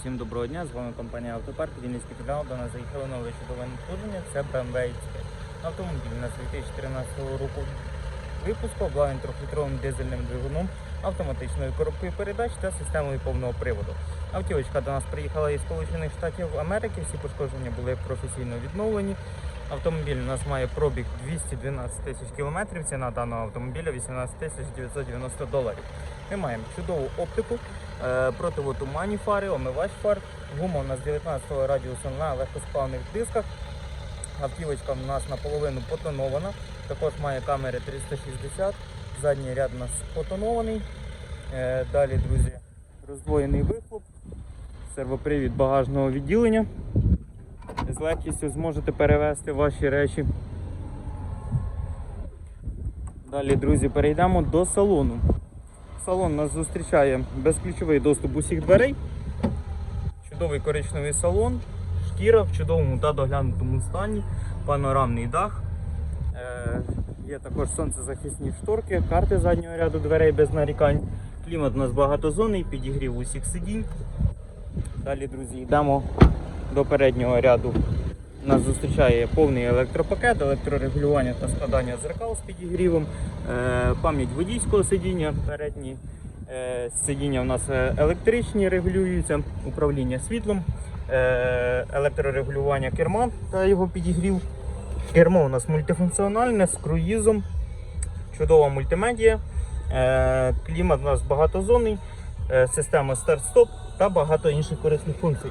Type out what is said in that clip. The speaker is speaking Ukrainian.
всім доброго дня. З вами компанія Автопарк. Вінницький філіал. До нас заїхало нове чудове надходження. Це BMW X5. Автомобіль на 2014 року випуску, обладнаний трьохлітровим дизельним двигуном, автоматичною коробкою передач та системою повного приводу. Автівочка до нас приїхала із Сполучених Штатів Америки. Всі пошкодження були професійно відновлені. Автомобіль у нас має пробіг 212 тисяч кілометрів. Ціна даного автомобіля 18 тисяч 990 доларів. Ми маємо чудову оптику, е, противотуманні фари, омивач фар. Гума у нас 19 радіусу на легкосплавних дисках. Автівочка у нас наполовину потонована. Також має камери 360. Задній ряд у нас потонований. Е, Далі, друзі, роздвоєний вихлоп, сервопривід багажного відділення. З легкістю зможете перевезти ваші речі. Далі, друзі, перейдемо до салону. Салон нас зустрічає безключовий доступ усіх дверей. Чудовий коричневий салон, шкіра в чудовому та доглянутому стані, панорамний дах. Е, є також сонцезахисні шторки, карти заднього ряду дверей без нарікань. Клімат у нас багатозонний, підігрів усіх сидінь. Далі, друзі, йдемо до переднього ряду. Нас зустрічає повний електропакет, електрорегулювання та складання дзеркал з підігрівом, е, пам'ять водійського сидіння, передні е, сидіння у нас е, електричні регулюються, управління світлом, електрорегулювання керма та його підігрів. Кермо у нас мультифункціональне з круїзом, чудова мультимедія, клімат у нас багатозонний, система старт-стоп та багато інших корисних функцій.